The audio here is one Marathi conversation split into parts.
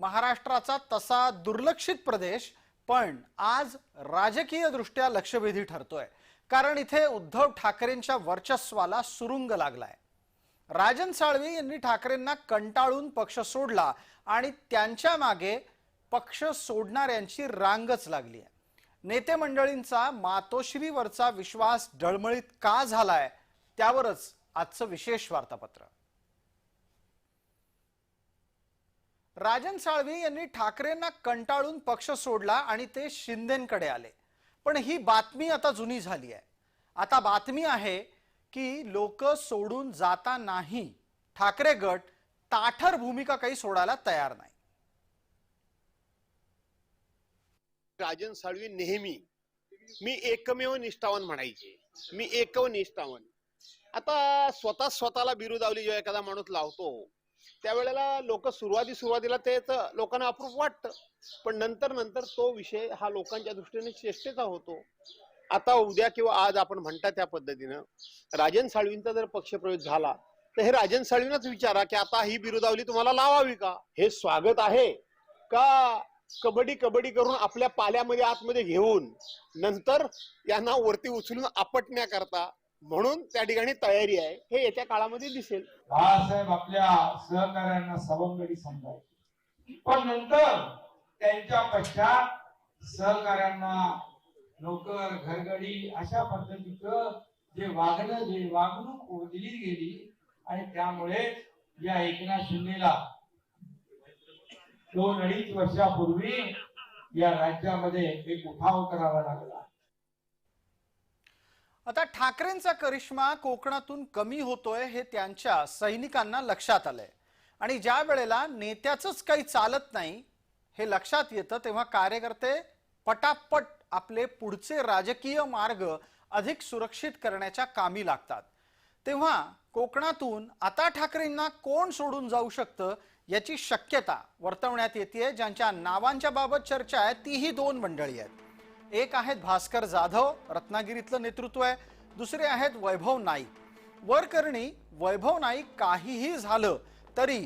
महाराष्ट्राचा तसा दुर्लक्षित प्रदेश पण आज राजकीय दृष्ट्या लक्षवेधी ठरतोय. कारण इथे उद्धव ठाकरेंच्या वर्चस्वाला सुरुंग लागलाय. राजन साळवी यांनी ठाकरेंना कंटाळून पक्ष सोडला आणि त्यांच्या मागे पक्ष सोडणाऱ्यांची रांगच लागली आहे नेते मंडळींचा मातोश्रीवरचा विश्वास डळमळीत का झालाय त्यावरच आजचं विशेष वार्तापत्र. राजन साळवी यांनी ठाकरेंना कंटाळून पक्ष सोडला आणि ते शिंदेकडे आले. पण ही बातमी आता जुनी झाली आहे. आता बातमी आहे की लोक सोडून जाता नाही. ठाकरे गट ताठर भूमिका काही सोडायला तयार नाही. राजन साळवी नेहमी मी एकमेव निष्ठावान म्हणायचे. मी एकव निष्ठावान. आता स्वतः स्वतःला बिरुदावली जेव्हा एखादा माणूस लावतो त्यावेळेला लोक सुरुवाती सुरुवातीला ते लोकांना अप्रूप वाटतं. पण नंतर नंतर तो विषय हा लोकांच्या दृष्टीने चेष्टेचा होतो. आता उद्या किंवा आज आपण म्हणता त्या पद्धतीनं राजन साळवींचा जर पक्षप्रवेश झाला तर हे राजन साळवींनाच विचारा की आता ही बिरुदावली तुम्हाला लावावी का? हे स्वागत आहे का कबड्डी कबड्डी करून आपल्या पाल्यामध्ये आतमध्ये घेऊन नंतर यांना वरती उचलून आपटण्याकरता म्हणून त्या ठिकाणी तयारी आहे. हे येत्या काळामध्ये दिसेल. बाळासाहेब आपल्या सहकार्यांना सवंगडी समजायचे पण नंतर त्यांच्या पश्चात सहकार्यांना नोकर घरगडी अशा पद्धतीचं जे वागणं जे वागणूक दिली गेली आणि त्यामुळे या एकनाथ शिंदेला दोन अडीच वर्षापूर्वी या राज्यामध्ये एक उठाव करावा लागला. आता ठाकरेंचा करिश्मा कोकणातून कमी होतोय हे त्यांच्या सैनिकांना लक्षात आलंय. आणि ज्या वेळेला नेत्याचंच काही चालत नाही हे लक्षात येतं तेव्हा कार्यकर्ते पटापट आपले पुढचे राजकीय मार्ग अधिक सुरक्षित करण्याच्या कामी लागतात. तेव्हा कोकणातून आता ठाकरेंना कोण सोडून जाऊ शकतं याची शक्यता वर्तवण्यात येते ज्यांच्या नावांच्या बाबत चर्चा आहे तीही दोन मंडळी आहेत. एक आहेत भास्कर जाधव रत्नागिरीतलं नेतृत्व आहे. दुसरे आहेत वैभव नाईक. वरकरणी वैभव नाईक काहीही झालं तरी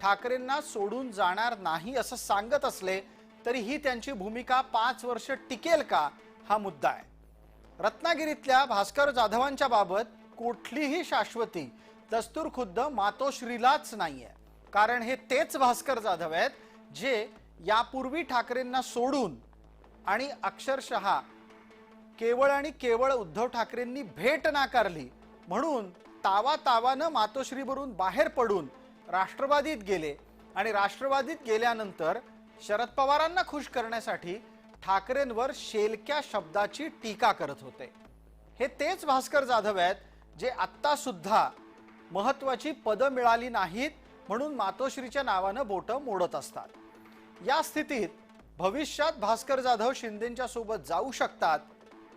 ठाकरेंना सोडून जाणार नाही असं सांगत असले तरी ही त्यांची भूमिका पाच वर्ष टिकेल का हा मुद्दा आहे. रत्नागिरीतल्या भास्कर जाधवांच्या बाबत कुठलीही शाश्वती दस्तूर खुद्द मातोश्रीलाच नाही आहे कारण हे तेच भास्कर जाधव आहेत जे यापूर्वी ठाकरेंना सोडून आणि अक्षरशः केवळ आणि केवळ उद्धव ठाकरेंनी भेट नाकारली. म्हणून तावा तावानं मातोश्रीवरून बाहेर पडून राष्ट्रवादीत गेले. आणि राष्ट्रवादीत गेल्यानंतर शरद पवारांना खुश करण्यासाठी ठाकरेंवर शेलक्या शब्दाची टीका करत होते. हे तेच भास्कर जाधव आहेत जे आत्तासुद्धा महत्त्वाची महत्वाची पदं मिळाली नाहीत म्हणून मातोश्रीच्या नावानं बोटं मोडत असतात. या स्थितीत भविष्यात भास्कर जाधव शिंदेच्या सोबत जाऊ शकतात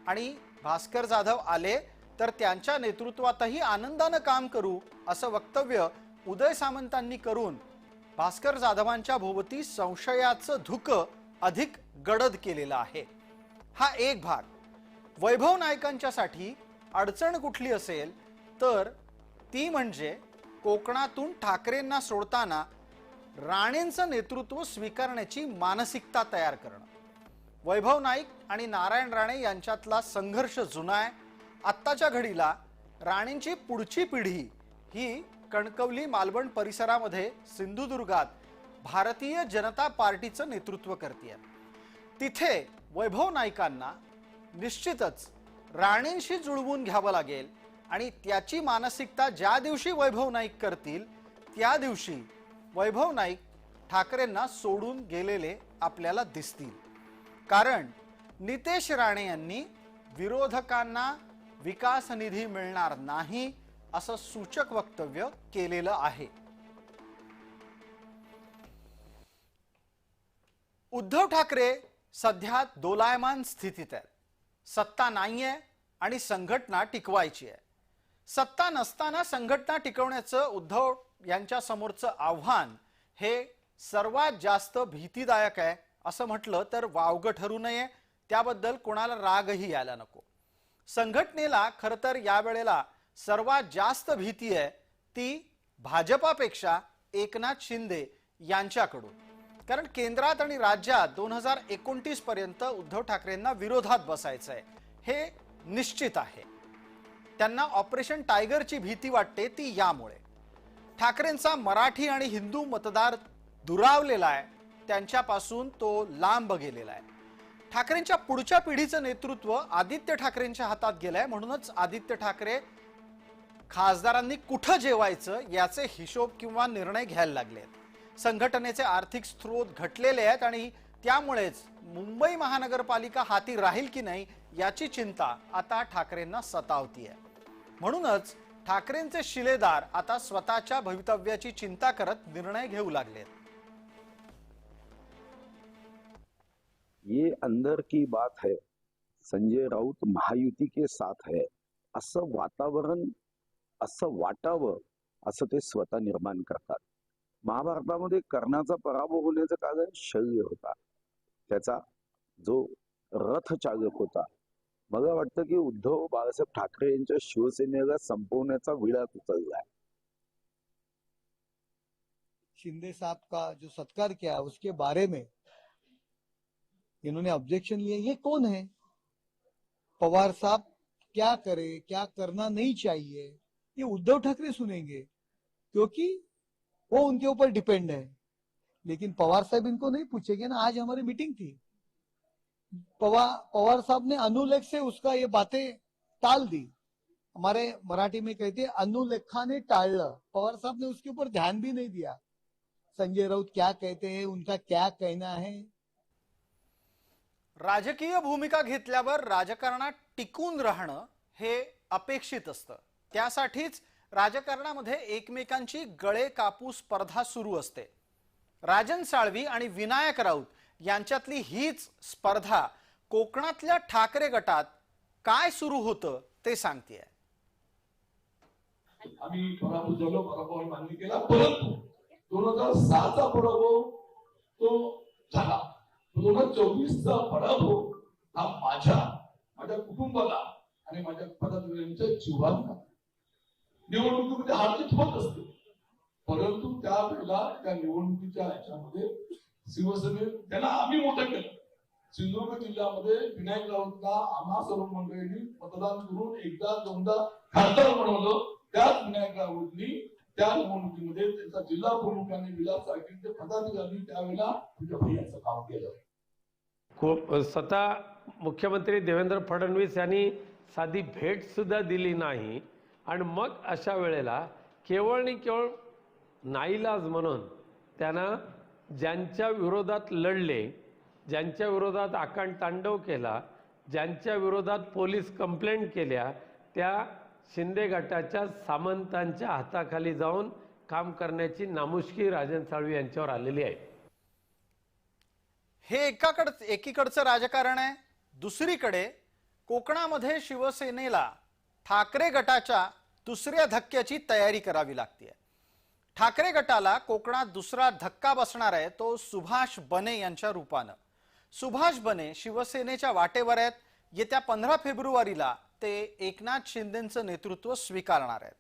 आणि भास्कर जाधव आले तर त्यांच्या नेतृत्वातही आनंदानं काम करू असं वक्तव्य उदय सामंतांनी करून भास्कर जाधवांच्या भोवती संशयाचं धुकं अधिक गडद केलेलं आहे. हा एक भाग. वैभव नायकांच्यासाठी अडचण कुठली असेल तर ती म्हणजे कोकणातून ठाकरेंना सोडताना राणेंचं नेतृत्व स्वीकारण्याची मानसिकता तयार करणं. वैभव नाईक आणि नारायण राणे यांच्यातला संघर्ष जुना आहे. आत्ताच्या घडीला राणेंची पुढची पिढी ही कणकवली मालवण परिसरामध्ये सिंधुदुर्गात भारतीय जनता पार्टीचं नेतृत्व करते तिथे वैभव नाईकांना निश्चितच राणेंशी जुळवून घ्यावं लागेल आणि त्याची मानसिकता ज्या दिवशी वैभव नाईक करतील त्या दिवशी वैभव नाईक ठाकरेंना सोडून गेलेले आपल्याला दिसतील. कारण नितेश राणे यांनी विरोधकांना विकास निधी मिळणार नाही असं सूचक वक्तव्य केलेलं आहे. उद्धव ठाकरे सध्या दोलायमान स्थितीत आहेत. सत्ता नाहीये आणि संघटना टिकवायची आहे. सत्ता नसताना संघटना टिकवण्याचं उद्धव यांच्या समोरचं आव्हान हे सर्वात जास्त भीतीदायक आहे. असं म्हटलं तर वावगं ठरू नये. त्याबद्दल कोणाला रागही यायला नको. संघटनेला खरं तर यावेळेला सर्वात जास्त भीती आहे ती भाजपापेक्षा एकनाथ शिंदे यांच्याकडून. कारण केंद्रात आणि राज्यात दोन हजार एकोणतीस पर्यंत उद्धव ठाकरेंना विरोधात बसायचंय. हे निश्चित आहे. त्यांना ऑपरेशन टायगरची भीती वाटते ती यामुळे. ठाकरेंचा मराठी आणि हिंदू मतदार दुरावलेला आहे. त्यांच्यापासून तो लांब गेलेला आहे. ठाकरेंच्या पुढच्या पिढीचं नेतृत्व आदित्य ठाकरेंच्या हातात गेलंय. म्हणूनच आदित्य ठाकरे खासदारांनी कुठं जेवायचं याचे हिशोब किंवा निर्णय घ्यायला लागले संघटनेचे आर्थिक स्रोत घटलेले आहेत आणि त्यामुळेच मुंबई महानगरपालिका हाती राहील की नाही याची चिंता आता ठाकरेंना सतावती आहे म्हणूनच ठाकरेंचे शिलेदार आता स्वतःच्या भवितव्याची चिंता करत निर्णय घेऊ लागलेत. ये अंदर की बात है संजय राऊत महायुती के साथ है। असं वातावरण असं वाटावं असं ते स्वतः निर्माण करतात. महाभारतामध्ये कर्णाचा पराभव होण्याचं कारण शरीर होता. त्याचा जो रथ चालक होता मला वाटतं की उद्धव बाळासाहेब ठाकरे यांच्या शिवसेनेला संपवण्याचा विळात उचललाय शिंदे साहब का जो सत्कार किया उसके बारे में इन्होंने ऑब्जेक्शन लिया, ये कौन है? पवार साहब, क्या करे, क्या करना नहीं चाहिए? ये उद्धव ठाकरे सुनेंगे, क्योंकि वो उनके ऊपर डिपेंड है। लेकिन पवार साहब इनको नहीं पूछेंगे ना, आज हमारी मीटिंग थी। पवा पवार साहब ने अनुलेख से उसका ये बातें टाल दी। हमारे मराठी में कहते हैं अनुलेखा ने टाल। पवार साहब ने उसके ऊपर ध्यान भी नहीं दिया। संजय राउत क्या कहते हैं उनका क्या कहना है? राजकीय भूमिका घेतल्यावर राजकारणात टिकून राहणं हे अपेक्षित असतं. त्यासाठीच राजकारणामध्ये एकमेकांची गळे कापू स्पर्धा सुरू असते. राजन साळवी आणि विनायक राऊत यांच्यातली हीच स्पर्धा कोकणातल्या ठाकरे गटात काय सुरू होतं ते सांगते आम्ही पराभूत झालो पराभव मान्य केला परंतु दोन हजार सहाचा पराभव तो झाला दोन हजार चोवीसचा पराभव हा माझ्या माझ्या कुटुंबाला आणि माझ्या पदाधिकाऱ्यांच्या जीवांना निवडणुकीमध्ये हार्दिक होत असते. परंतु त्यावेळेला त्या निवडणुकीच्या ह्याच्यामध्ये शिवसेने त्यांना आम्ही मोठं केलं. सिंधुदुर्ग जिल्ह्यामध्ये विनायक राऊतला आम्हा सर्व मंडळींनी मतदान करून एकदा दोनदा खासदार बनवलं. त्याच विनायक राऊतनी त्या निवडणुकीमध्ये त्यांचा जिल्हा प्रमुखांनी विलास सारखेंचे पदाधिकारी त्यावेळेला भैयाचं काम केलं. खूप स्वतः मुख्यमंत्री देवेंद्र फडणवीस यांनी साधी भेट सुद्धा दिली नाही. आणि मग अशा वेळेला केवळ आणि केवळ नाईलाज म्हणून त्यांना ज्यांच्या विरोधात लढले ज्यांच्या विरोधात आकांड तांडव केला ज्यांच्या विरोधात पोलीस कंप्लेंट केल्या त्या शिंदे गटाच्या सामंतांच्या हाताखाली जाऊन काम करण्याची नामुष्की राजन साळवी यांच्यावर आलेली आहे. हे एकाकडचं एकीकडचं राजकारण आहे. दुसरीकडे कोकणामध्ये शिवसेनेला ठाकरे गटाच्या दुसऱ्या धक्क्याची तयारी करावी लागते ठाकरे गटाला कोकणात दुसरा धक्का बसणार आहे तो सुभाष बने यांच्या रूपानं. सुभाष बने शिवसेनेच्या वाटेवर आहेत. येत्या पंधरा फेब्रुवारीला ते एकनाथ शिंदेचं नेतृत्व स्वीकारणार आहेत.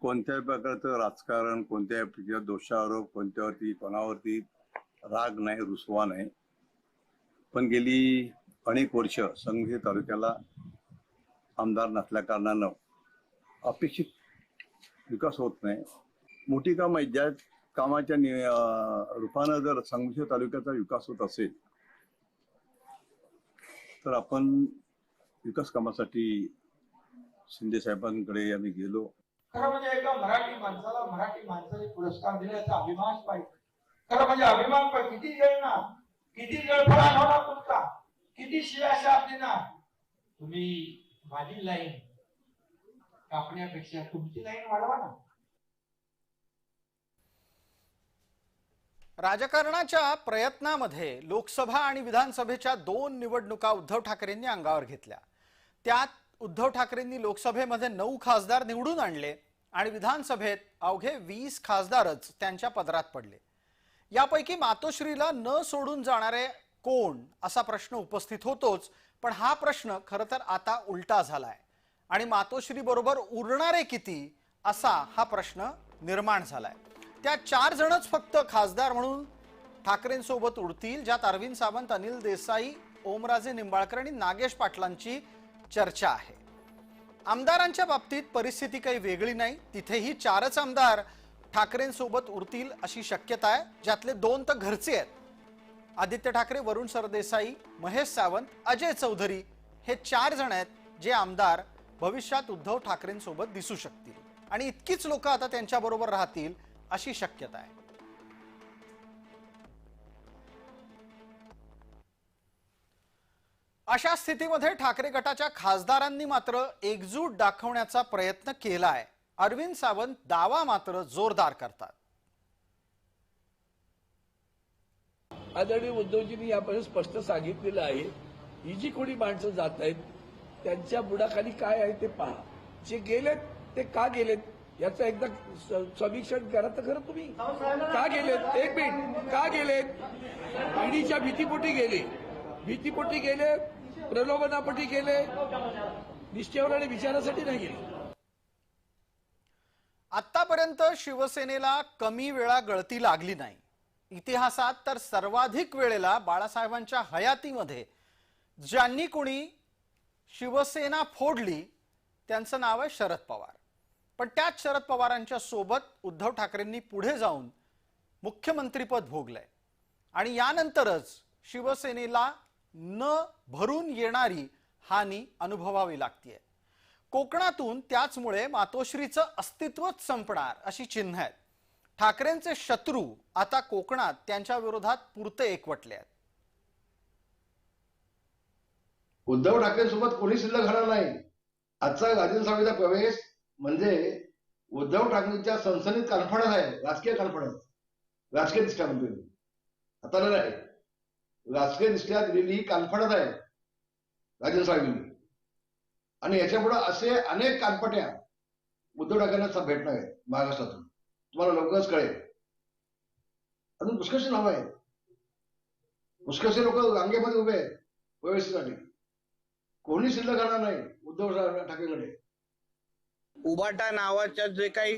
कोणत्याही प्रकारचं राजकारण कोणत्याही दोषारोप कोणत्यावरती कोणावरती राग नाही रुसवा नाही. पण गेली अनेक वर्ष संघी तालुक्याला आमदार नसल्या कारणानं अपेक्षित विकास होत नाही. मोठी कामं आहेत ज्या कामाच्या रूपानं जर संघी तालुक्याचा विकास होत असेल तर आपण विकास कामासाठी शिंदे साहेबांकडे आम्ही गेलो. खरं म्हणजे एका मराठी माणसाला मराठी माणसाने पुरस्कार दिल्याचा अभिमान पाहिजे. खरं म्हणजे अभिमान पाहिजे. किती जळ ना किती जळफळा होणार तुमचा किती शिवाशा देणार. तुम्ही माझी लाईन कापण्यापेक्षा तुमची लाईन वाढवा ना. राजकारणाच्या प्रयत्नामध्ये लोकसभा आणि विधानसभेच्या दोन निवडणुका उद्धव ठाकरेंनी अंगावर घेतल्या. त्यात उद्धव ठाकरेंनी लोकसभेमध्ये नऊ खासदार निवडून आणले आणि विधानसभेत अवघे वीस खासदारच त्यांच्या पदरात पडले. यापैकी मातोश्रीला न सोडून जाणारे कोण असा प्रश्न उपस्थित होतोच पण हा प्रश्न खरं तर आता उलटा झालाय. आणि मातोश्री बरोबर उरणारे किती असा हा प्रश्न निर्माण झालाय. त्या चार जणच फक्त खासदार म्हणून ठाकरेंसोबत उडतील ज्यात अरविंद सावंत अनिल देसाई ओमराजे निंबाळकर आणि नागेश पाटलांची चर्चा आहे. आमदारांच्या बाबतीत परिस्थिती काही वेगळी नाही. तिथेही चारच आमदार ठाकरेंसोबत उरतील अशी शक्यता आहे ज्यातले दोन तर घरचे आहेत. आदित्य ठाकरे वरुण सरदेसाई महेश सावंत अजय चौधरी हे चार जण आहेत जे आमदार भविष्यात उद्धव ठाकरेंसोबत दिसू शकतील. आणि इतकीच लोक आता त्यांच्याबरोबर राहतील अशी शक्यता आहे. अशा स्थितीमध्ये ठाकरे गटाच्या खासदारांनी मात्र एकजूट दाखवण्याचा प्रयत्न केला आहे अरविंद सावंत दावा मात्र जोरदार करतात. आदरणीय उद्धवजींनी यापर्यंत स्पष्ट सांगितलेलं आहे ही जी कोणी माणसं जात आहेत त्यांच्या बुडाखाली काय आहे ते पहा. जे गेलेत ते का गेलेत? याचं एकदा समीक्षण करा तर खरं तुम्ही. का गेलेत? एक मिनिट. का गेलेत? ईडीच्या भीतीपोटी गेले. भीतीपोटी गेले प्रलोभनापोटी गेले निश्चयावर आणि विचारासाठी नाही गेले. आतापर्यंत शिवसेनेला कमी वेळा गळती लागली नाही. इतिहासात तर सर्वाधिक वेळेला बाळासाहेबांच्या हयातीमध्ये ज्यांनी कोणी शिवसेना फोडली त्यांचं नाव आहे शरद पवार. पण त्याच शरद पवारांच्या सोबत उद्धव ठाकरेंनी पुढे जाऊन मुख्यमंत्रीपद भोगलंय. आणि यानंतरच शिवसेनेला न भरून येणारी हानी अनुभवावी लागतीये. कोकणातून त्याचमुळे मातोश्रीचं अस्तित्वच संपणार अशी चिन्ह आहेत. ठाकरेंचे शत्रू आता कोकणात त्यांच्या विरोधात पुरते एकवटले आहेत उद्धव ठाकरेंसोबत कोणी शिल्लक राहणार नाही. आजचा राजन साळवीचा प्रवेश म्हणजे उद्धव ठाकरेंच्या सनसनीत कॉन्फिडन्स आहे राजकीय कॉन्फिडन्स राजकीय दृष्ट्या म्हणतोय मी. आता नाही आहे राजकीय दृष्ट्या दिलेली ही कॉन्फिडन्स आहे राजन साळवींनी आणि याच्यापुढे असे अनेक कानपट्या उद्धव ठाकरेंना भेटणार आहेत महाराष्ट्रातून. तुम्हाला लवकरच कळेल. अजून पुष्कशी नावं आहेत. पुष्कशी लोक रांगेमध्ये उभे आहेत प्रवेशासाठी. कोणी सिद्ध करणार नाही उद्धव ठाकरेकडे. उबाटा नावाचा जे काही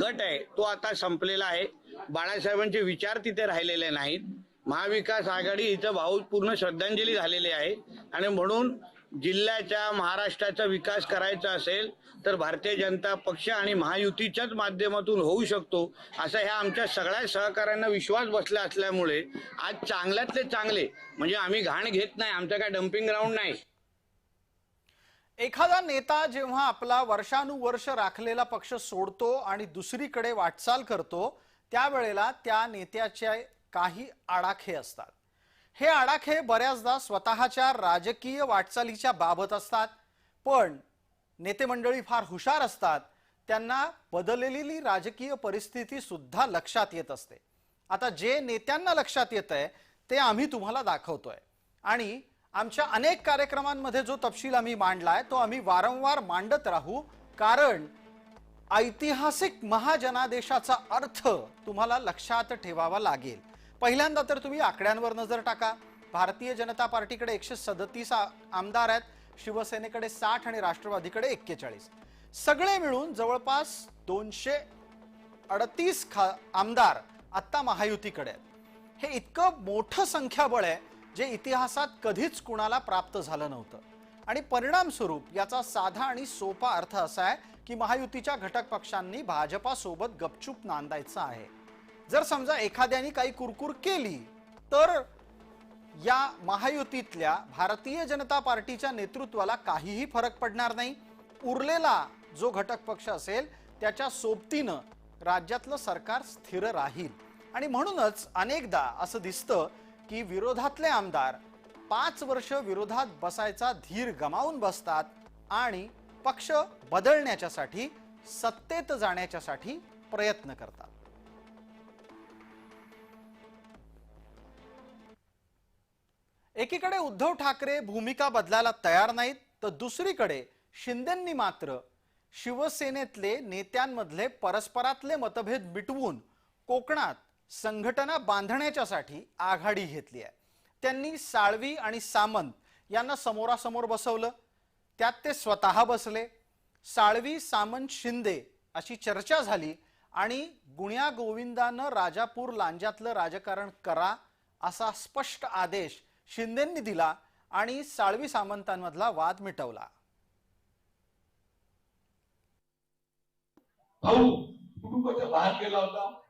गट आहे तो आता संपलेला आहे. बाळासाहेबांचे विचार तिथे राहिलेले नाहीत. महाविकास आघाडी इथं भावपूर्ण श्रद्धांजली झालेली आहे. आणि म्हणून जिल्ह्याच्या महाराष्ट्राचा विकास करायचा असेल तर भारतीय जनता पक्ष आणि महायुतीच्याच माध्यमातून होऊ शकतो असा ह्या आमच्या सगळ्या सहकाऱ्यांना विश्वास बसला असल्यामुळे आज चांगल्यातले चांगले म्हणजे आम्ही घाण घेत नाही आमचं काय डम्पिंग ग्राउंड नाही. एखादा नेता जेव्हा आपला वर्षानुवर्ष राखलेला पक्ष सोडतो आणि दुसरीकडे वाटचाल करतो त्यावेळेला त्या नेत्याचे काही आडाखे असतात. हे आडाखे बऱ्याचदा स्वतःच्या राजकीय वाटचालीच्या बाबत असतात पण नेते मंडळी फार हुशार असतात त्यांना बदललेली राजकीय परिस्थिती सुद्धा लक्षात येत असते. आता जे नेत्यांना लक्षात येत आहे ते आम्ही तुम्हाला दाखवतोय. आणि आमच्या अनेक कार्यक्रमांमध्ये जो तपशील आम्ही मांडला आहे तो आम्ही वारंवार मांडत राहू कारण ऐतिहासिक महाजनादेशाचा अर्थ तुम्हाला लक्षात ठेवावा लागेल. पहिल्यांदा तर तुम्ही आकड्यांवर नजर टाका. भारतीय जनता पार्टीकडे एकशे सदतीस आमदार आहेत शिवसेनेकडे साठ आणि राष्ट्रवादीकडे एक्केचाळीस. सगळे मिळून जवळपास दोनशे अडतीस खा आमदार आत्ता महायुतीकडे आहेत. हे इतकं मोठं संख्याबळ आहे जे इतिहासात कधीच कुणाला प्राप्त झालं नव्हतं. आणि परिणामस्वरूप याचा साधा आणि सोपा अर्थ असा आहे की महायुतीच्या घटक पक्षांनी भाजपासोबत गपचूप नांदायचं आहे. जर समजा एखाद्याने काही कुरकुर केली तर या महायुतीतल्या भारतीय जनता पार्टीच्या नेतृत्वाला काहीही फरक पडणार नाही. उरलेला जो घटक पक्ष असेल त्याच्या सोबतीनं राज्यातलं सरकार स्थिर राहील. आणि म्हणूनच अनेकदा असं दिसतं की विरोधातले आमदार पाच वर्ष विरोधात बसायचा धीर गमावून बसतात आणि पक्ष बदलण्याच्यासाठी सत्तेत जाण्याच्यासाठी प्रयत्न करतात. एकीकडे उद्धव ठाकरे भूमिका बदलायला तयार नाहीत तर दुसरीकडे शिंदेंनी मात्र शिवसेनेतले नेत्यांमधले परस्परातले मतभेद मिटवून कोकणात संघटना बांधण्याच्यासाठी आघाडी घेतली आहे. त्यांनी साळवी आणि सामंत यांना समोरासमोर बसवलं. त्यात ते स्वतः बसले. साळवी सामंत शिंदे अशी चर्चा झाली आणि गुण्या गोविंदानं राजापूर लांजातलं राजकारण करा असा स्पष्ट आदेश शिंदेंनी दिला आणि साळवी सामंतांमधला वाद मिटवला. भाऊ कुटुंबाच्या बाहेर गेला होता.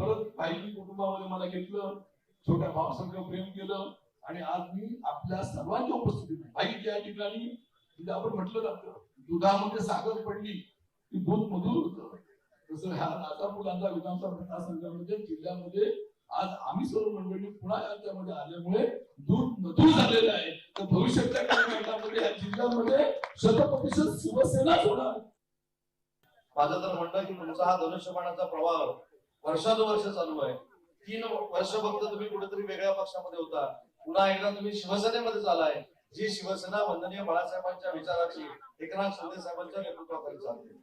परत भाईनी कुटुंबामध्ये मला घेतलं छोट्या भावासारखं प्रेम केलं आणि आज मी आपल्या सर्वांच्या उपस्थितीत भाई ज्या ठिकाणी तिथे आपण म्हटलं जातं दुधामध्ये सागर पडली ती दूध मधुर होत तसं ह्या राजापूर लांजा विधानसभा मतदारसंघामध्ये जिल्ह्यामध्ये आज आम्ही सर्व मंडळी पुन्हा यांच्यामध्ये आल्यामुळे दूध मधुर झालेलं आहे. तर भविष्याच्या काही काळामध्ये या जिल्ह्यामध्ये शतप्रतिशत शिवसेनाच होणार. माझं तर म्हणणं की तुमचा हा धनुष्यबाणाचा प्रवाह वर्षानुवर्ष चालू आहे. तीन वर्ष फक्त तुम्ही कुठेतरी वेगळ्या पक्षामध्ये होता. पुन्हा एकदा तुम्ही शिवसेनेमध्ये चालाय. जी शिवसेना वंदनीय बाळासाहेबांच्या विचाराची एकनाथ शिंदे साहेबांच्या नेतृत्वाखाली चालते.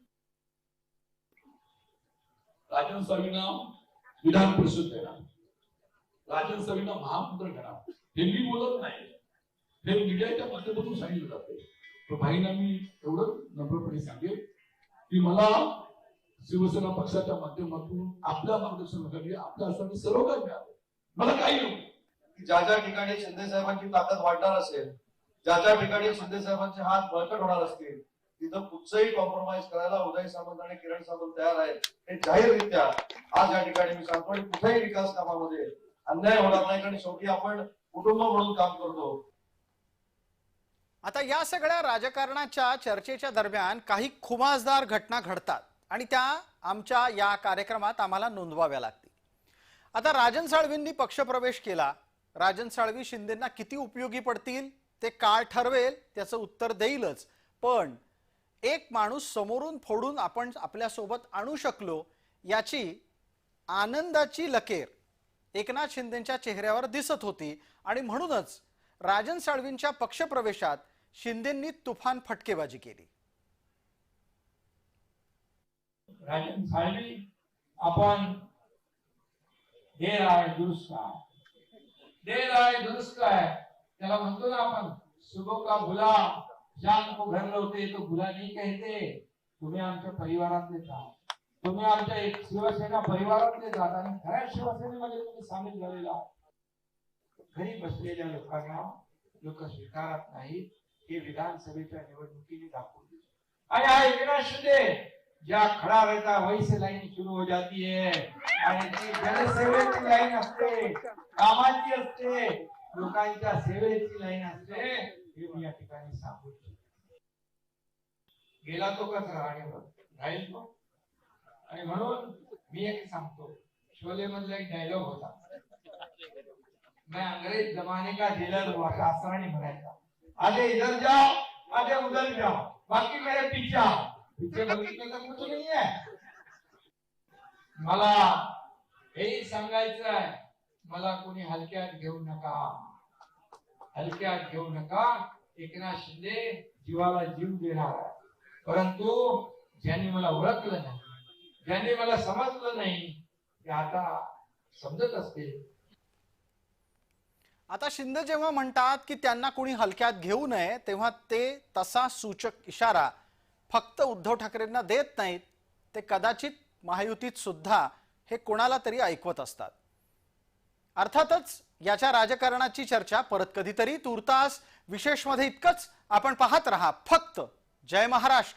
राजन स्वामींना विधान परिषद देणार राजन स्वामींना महामंत्र घेणार. हे मी बोलत नाही. हे मीडियाच्या माध्यमातून सांगितलं जाते भाईना भाईंना मी एवढं नम्रपणे सांगेल की मला शिवसेना पक्षाच्या माध्यमातून आपल्या मार्गदर्शनाखाली आपल्या असताना सर्व काही मिळालं. मला काही ज्या ज्या ठिकाणी शिंदे साहेबांची ताकद वाढणार असेल ज्या ज्या ठिकाणी शिंदे साहेबांचे हात बळकट होणार असतील तिथं कुठचंही कॉम्प्रोमाइज करायला उदय सामंत आणि किरण सामंत तयार आहेत हे जाहीररित्या आज या ठिकाणी मी सांगतो आणि कुठल्याही विकास कामामध्ये अन्याय होणार नाही कारण शेवटी आपण कुटुंब म्हणून काम करतो. आता या सगळ्या राजकारणाच्या चर्चेच्या दरम्यान काही खुमासदार घटना घडतात. आणि त्या आमच्या या कार्यक्रमात आम्हाला नोंदवाव्या लागतील. आता राजन साळवींनी पक्षप्रवेश केला. राजन साळवी शिंदेंना किती उपयोगी पडतील ते काळ ठरवेल त्याचं उत्तर देईलच. पण एक माणूस समोरून फोडून आपण आपल्यासोबत आणू शकलो याची आनंदाची लकेर एकनाथ शिंदेच्या चेहऱ्यावर दिसत होती. आणि म्हणूनच राजन साळवींच्या पक्षप्रवेशात शिंदेंनी तुफान फटकेबाजी केली. झाली आपण देर आहे दुरुस्त आहे. देर आहे दुरुस्त आहे. त्याला म्हणतो ना आपण सुबह का भुला शाम को घर लौटे तो भुला नाही कहते. तुम्ही आमच्या परिवारातले आहात तुम्ही आमच्या एक शिवसेना परिवारातले जात आणि खऱ्या शिवसेनेमध्ये तुम्ही सामील झालेला घरी बसलेल्या लोकांना लोक स्वीकारत नाहीत. हे विधानसभेच्या निवडणुकीने दाखवले आणि हा एकनाथ शिंदे ज्या खड़ा रहता वहीं से लाइन शुरू हो जाती है। आणि ती जनसेवेची लाईन असते कामाची असते लोकांच्या सेवेची लाईन असते हे मी या ठिकाणी सांगू गेला तो कचरा आणि राहील तो? आणि म्हणून मी एक सांगतो शोले मधला एक डायलॉग होता. मैं अंग्रेज जमाने का जेलर हुआ था आसरानी म्हणायचा. आधे इधर जाओ आधे उधर जाओ बाकी मेरे पीछे आओ. पीछे बघितलं तर कुछ नाही मला हे सांगायचं आहे मला कोणी हलक्यात घेऊ नका. हलक्यात घेऊ नका. एकनाथ शिंदे जीवाला जीव देणार आहे. परंतु ज्यांनी मला ओळखलं नाही ज्यांनी मला समजलं नाही ते आता समजत असते. आता शिंदे जेव्हा म्हणतात की त्यांना कोणी हलक्यात घेऊ नये तेव्हा ते तसा सूचक इशारा फक्त उद्धव ठाकरेंना देत नाहीत ते कदाचित महायुतीत सुद्धा हे कोणाला तरी ऐकवत असतात. अर्थातच याच्या राजकारणाची चर्चा परत कधीतरी तुर्तास विशेषमध्ये इतकंच आपण पाहत रहा. फक्त जय महाराष्ट्र.